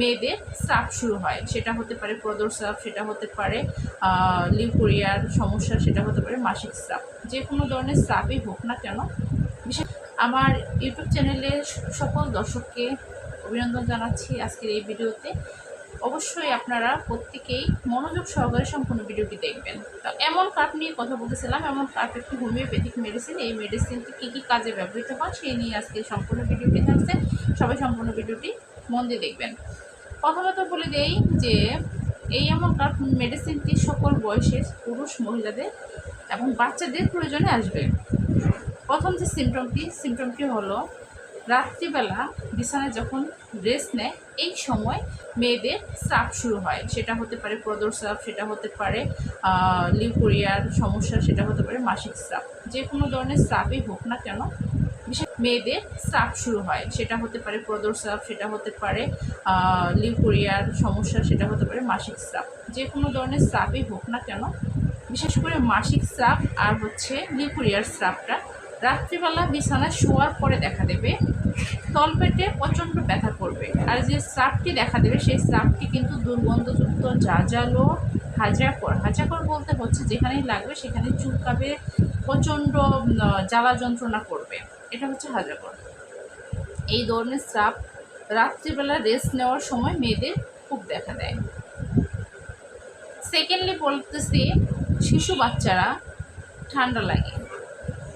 মেয়েদের স্রাব শুরু হয়। সেটা হতে পারে প্রদর স্রাব, সেটা হতে পারে লিউকোরিয়ার সমস্যা, সেটা হতে পারে মাসিক স্রাব। যে কোনো ধরনের স্রাবই হোক না কেন, বিশেষ আমার ইউটিউব চ্যানেলের সকল দর্শককে অভিনন্দন জানাচ্ছি আজকের এই ভিডিওতে। অবশ্যই আপনারা প্রত্যেকেই মনোযোগ সহকারে সম্পূর্ণ ভিডিওটি দেখবেন। তো এমন কাঠ নিয়ে কথা বলতেছিলাম, এমন কাঠ একটি হোমিওপ্যাথিক মেডিসিন। এই মেডিসিনটি কী কী কাজে ব্যবহৃত হয়, সেই নিয়ে আজকে সম্পূর্ণ ভিডিওটি থাকছে। সবাই সম্পূর্ণ ভিডিওটি মন দিয়ে দেখবেন। প্রথমত বলে দেই যে, এই এমন কাঠ মেডিসিনটি সকল বয়সের পুরুষ মহিলাদের এবং বাচ্চাদের প্রয়োজনে আসবে। প্রথম যে সিমটমটি সিমটমটি হলো রাত্রিবেলা বিছানায় যখন রেস্ট নেয়, এই সময় মেয়েদের স্রাব শুরু হয়। সেটা হতে পারে প্রদর স্রাব, সেটা হতে পারে লিউকোরিয়ার সমস্যা, সেটা হতে পারে মাসিক স্রাব। যে কোনো ধরনের স্রাবই হোক না কেন বিশেষ মেয়েদের স্রাব শুরু হয়। সেটা হতে পারে প্রদর স্রাব, সেটা হতে পারে লিউকোরিয়ার সমস্যা, সেটা হতে পারে মাসিক স্রাব। যে কোনো ধরনের স্রাবই হোক না কেন, বিশেষ করে মাসিক স্রাব আর হচ্ছে লিউকোরিয়ার স্রাবটা রাত্রিবেলা বিছানায় শোয়ার পরে দেখা দেবে, তলপেটে প্রচণ্ড ব্যথা করবে। আর যে স্রাবটি দেখা দেবে, সেই স্রাবটি কিন্তু দুর্গন্ধযুক্ত জাজালো হাজাকর। হাজাকর বলতে হচ্ছে যেখানেই লাগবে, সেখানে চুলকাবে, প্রচণ্ড জ্বালা যন্ত্রণা করবে। এটা হচ্ছে হাজাকর এই ধরনের স্রাব রাত্রিবেলা রেস্ট নেওয়ার সময় মেয়েদের খুব দেখা দেয়। সেকেন্ডলি বলতেছি, শিশু বাচ্চারা ঠান্ডা লাগে।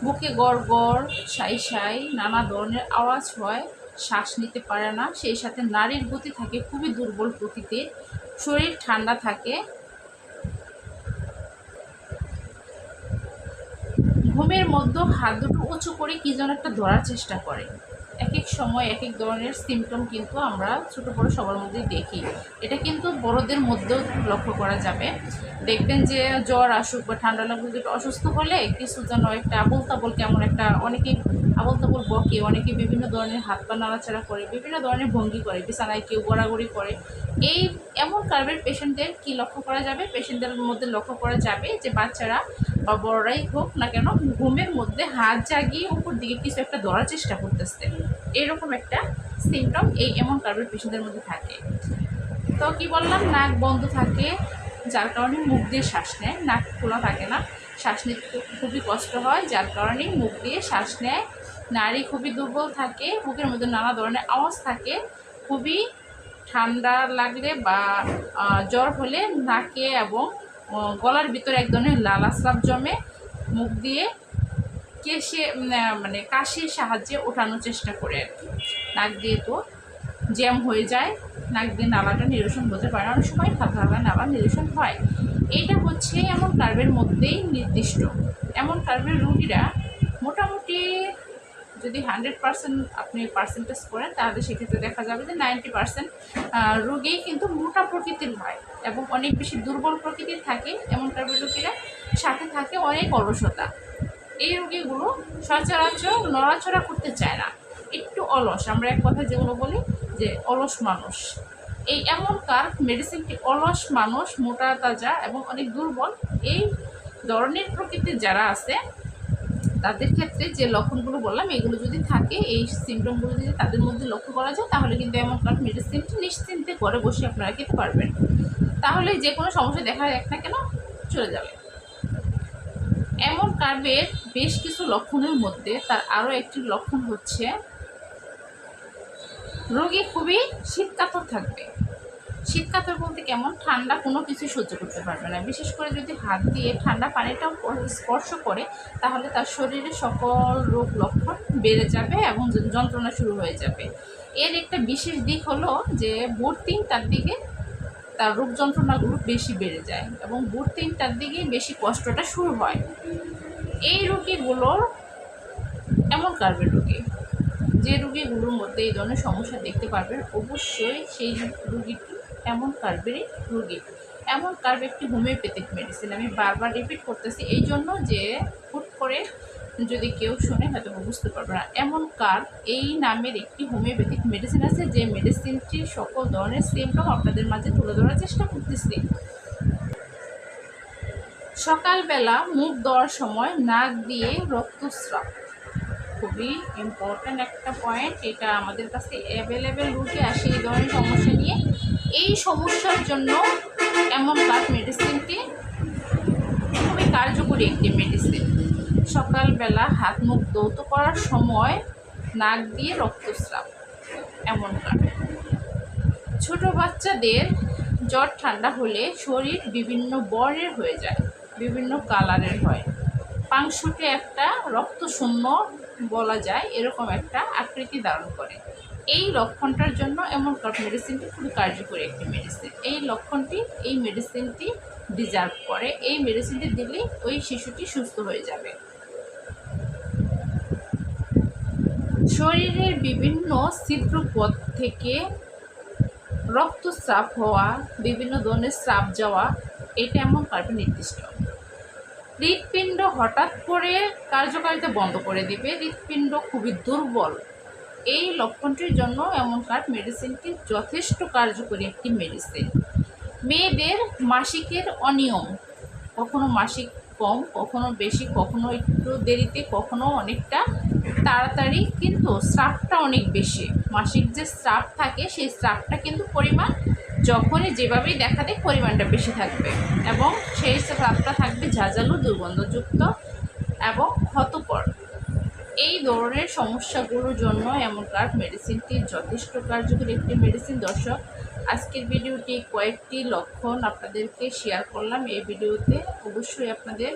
বুকে গড় গড়, সাই সাই, নানা ধরনের আওয়াজ হয়, শ্বাস নিতে পারে না। সেই সাথে নারীর গতি থাকে খুবই দুর্বল প্রকৃতির। শরীর ঠান্ডা থাকে ঘুমের মধ্যে হাত দুটো উঁচু করে কি যেন একটা ধরার চেষ্টা করে। এক এক সময় এক এক ধরনের সিমটম কিন্তু আমরা ছোটো বড়ো সবার মধ্যেই দেখি। এটা কিন্তু বড়দের মধ্যেও লক্ষ্য করা যাবে। দেখবেন যে জ্বর আসুক বা ঠান্ডা লাগুক একটু অসুস্থ হলে কিছু যেন একটা আবল তাবল কেমন একটা অনেকেই আবল তাবল বকে, অনেকে বিভিন্ন ধরনের হাত পা নাড়াচাড়া করে, বিভিন্ন ধরনের ভঙ্গি করে, বিছানায় কেউ গড়াগড়ি করে। এই এমন কার্বের পেশেন্টদের কি লক্ষ্য করা যাবে? পেশেন্টদের মধ্যে লক্ষ্য করা যাবে যে বাচ্চারা বা বড়রাই হোক না কেন, ঘুমের মধ্যে হাত জাগিয়ে উপর দিকে কিছু একটা ধরার চেষ্টা করতেছে। এরকম একটা সিমটম এই এমন কার্বের পেশেন্টদের মধ্যে থাকে। তো কি বললাম? নাক বন্ধ থাকে, যার কারণে মুখ দিয়ে শ্বাস নেয়। নাক খোলা থাকে না। শ্বাস নিতে খুবই কষ্ট হয়, যার কারণে মুখ দিয়ে শ্বাস নেয়। নারী খুবই দুর্বল থাকে বুকের মধ্যে নানা ধরনের আওয়াজ থাকে। খুবই ঠান্ডা লাগলে বা জ্বর হলে নাকে এবং গলার ভিতরে এক ধরনের লালাস্রাব জমে। মুখ দিয়ে কেসে মানে কাশির সাহায্যে ওঠানোর চেষ্টা করে। আর কি নাক দিয়ে তো জ্যাম হয়ে যায়, নাক দিয়ে নালাটা নিরসন হতে পারে। অনেক সময় হালকা হালকা নালা নিরসন হয়। এইটা হচ্ছে এমন কার্বের মধ্যেই নির্দিষ্ট। এমন কার্বের রুগীরা মোটামুটি যদি হান্ড্রেড পার্সেন্ট আপনি পার্সেন্টেজ করেন, তাহলে সেক্ষেত্রে দেখা যাবে যে নাইনটি পার্সেন্ট রোগী কিন্তু মোটা প্রকৃতির হয় এবং অনেক বেশি দুর্বল প্রকৃতির থাকে এমন কার্বের রোগীরা। সাথে থাকে অনেক অলসতা। এই রোগীগুলো সচরাচর নড়াচড়া করতে চায় না। একটু অলস, আমরা এক কথা যেগুলো বলি যে অলস মানুষ। এই এমন কার মেডিসিনটি অলস মানুষ, মোটা, তাজা এবং অনেক দুর্বল? এই ধরনের প্রকৃতির যারা আছে, তাদের ক্ষেত্রে যে লক্ষণগুলো বললাম, এগুলো যদি থাকে, এই সিমটমগুলো যদি তাদের মধ্যে লক্ষ্য করা যায়, তাহলে কিন্তু এমন কার্ড মেডিসিনটি নিশ্চিন্তে ঘরে বসে আপনারা খেতে পারবেন। তাহলে যে কোনো সমস্যা দেখা যাক না কেন, চলে যাবে। এমন কার্বের বেশ কিছু লক্ষণের মধ্যে তার আরও একটি লক্ষণ হচ্ছে রোগী খুবই শীতকাতর থাকবে। শীতকাতর বলতে কেমন? ঠান্ডা কোনো কিছুই সহ্য করতে পারবে না। বিশেষ করে যদি হাত দিয়ে ঠান্ডা পানিটাও স্পর্শ করে, তাহলে তার শরীরে সকল রোগ লক্ষণ বেড়ে যাবে এবং যন্ত্রণা শুরু হয়ে যাবে। এর একটা বিশেষ দিক হলো যে ভোর তার দিকে তার রোগ যন্ত্রণাগুলো বেশি বেড়ে যায় এবং ভোর তিনটার দিকেই বেশি কষ্টটা শুরু হয়। এই রোগীগুলোর এমন কার্বের রোগী। যে রুগীগুলোর মধ্যে এই ধরনের সমস্যা দেখতে পারবেন, অবশ্যই সেই রুগীটি এমন কার্বেরই রুগী। এমন কার্ব একটি হোমিওপ্যাথিক মেডিসিন আমি বারবার রিপিট করতেছি এই জন্য যে হুট করে যদি কেউ শোনে, হয়তো বুঝতে পারবে না। এমন কার্ব এই নামের একটি হোমিওপ্যাথিক মেডিসিন আছে, যে মেডিসিনটি সকল ধরনের সিমটম আপনাদের মাঝে তুলে ধরার চেষ্টা করতেছি। সকালবেলা মুখ দেওয়ার সময় নাক দিয়ে রক্তস্রাব। খুবই ইম্পর্ট্যান্ট একটা পয়েন্ট এটা আমাদের কাছে অ্যাভেলেবেল রুটে আসে এই ধরনের সমস্যা নিয়ে। এই সমস্যার জন্য এমন কাঠ মেডিসিনটি খুবই কার্যকরী একটি মেডিসিন সকালবেলা হাত মুখ দৌত করার সময় নাক দিয়ে রক্তস্রাব, এমন কাঠ ছোট বাচ্চাদের জ্বর ঠান্ডা হলে শরীর বিভিন্ন বর্ণের হয়ে যায়, বিভিন্ন কালারের হয়। পাংশুটে একটা রক্তশূন্য বলা যায়, এরকম একটা আকৃতি ধারণ করে। এই লক্ষণটার জন্য এমন মেডিসিনটি খুবই কার্যকরী একটি মেডিসিন এই লক্ষণটি, এই মেডিসিনটি ডিজার্ভ করে। এই মেডিসিনটি দিলেই ওই শিশুটি সুস্থ হয়ে যাবে। শরীরের বিভিন্ন ছিদ্রপথ থেকে রক্তস্রাব হওয়া, বিভিন্ন ধরনের স্রাব যাওয়া, এটা এমন কার্পে নির্দিষ্ট। হৃৎপিণ্ড হঠাৎ করে কার্যকারিতা বন্ধ করে দিবে, হৃৎপিণ্ড খুবই দুর্বল। এই লক্ষণটির জন্য এমন কার্ড মেডিসিনটি যথেষ্ট কার্যকরী একটি মেডিসিন। মেয়েদের মাসিকের অনিয়ম, কখনো মাসিক কম, কখনো বেশি, কখনো একটু দেরিতে, কখনো অনেকটা তাড়াতাড়ি কিন্তু স্রাবটা অনেক বেশি। মাসিক যে স্রাব থাকে, সেই স্রাবটা কিন্তু পরিমাণ যখনই যেভাবেই দেখা দেয়, পরিমাণটা বেশি থাকবে। এবং সেই স্রাবটা থাকবে ঝাঁঝালো, দুর্গন্ধযুক্ত এবং ক্ষতকর। এই ধরনের সমস্যাগুলোর জন্য এমন কার্ড মেডিসিনটি যথেষ্ট কার্যকরী একটি মেডিসিন দর্শক, আজকের ভিডিওটি কয়েকটি লক্ষণ আপনাদেরকে শেয়ার করলাম। এই ভিডিওতে অবশ্যই আপনাদের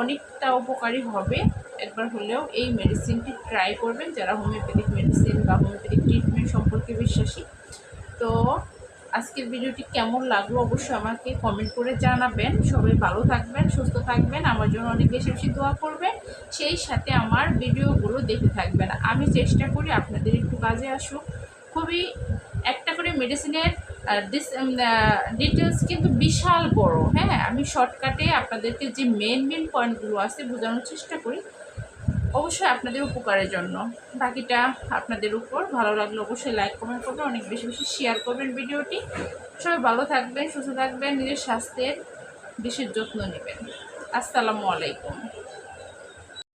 অনেকটা উপকারী হবে। একবার হলেও এই মেডিসিনটি ট্রাই করবেন, যারা হোমিওপ্যাথিক মেডিসিন বা হোমিওপ্যাথিক ট্রিটমেন্ট সম্পর্কে বিশ্বাসী। তো আজকের ভিডিওটি কেমন লাগল অবশ্যই আমাকে কমেন্ট করে জানাবেন। সবাই ভালো থাকবেন, সুস্থ থাকবেন, আমার জন্য অনেক বেশি বেশি দোয়া করবেন। সেই সাথে আমার ভিডিওগুলো দেখে থাকবেন। আমি চেষ্টা করি আপনাদের একটু কাজে আসুক। খুবই একটা করে মেডিসিনের ডিটেলস কিন্তু বিশাল বড় হ্যাঁ? আমি শর্টকাটে আপনাদেরকে যে মেন মেন পয়েন্টগুলো আছে বোঝানোর চেষ্টা করি। অবশ্যই আপনাদের উপকারের জন্য। বাকিটা আপনাদের উপর। ভালো লাগলে অবশ্যই লাইক কমেন্ট করবেন। অনেক বেশি বেশি শেয়ার করবেন ভিডিওটি। সবাই ভালো থাকবেন, সুস্থ থাকবেন। নিজের স্বাস্থ্যের বিশেষ যত্ন নেবেন। আসসালামু আলাইকুম।